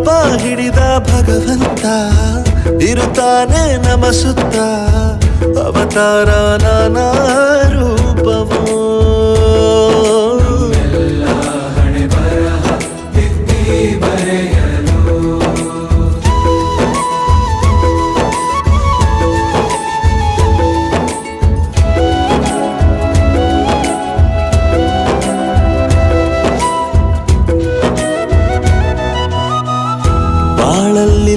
ದೀಪ ಹಿಡಿದ ಭಗವಂತ ಇರುತ್ತಾನೆ ನಮಸುತ್ತ. ಅವತಾರ ನಾನಾ ರೂಪವೋ. ಬರೆಯ.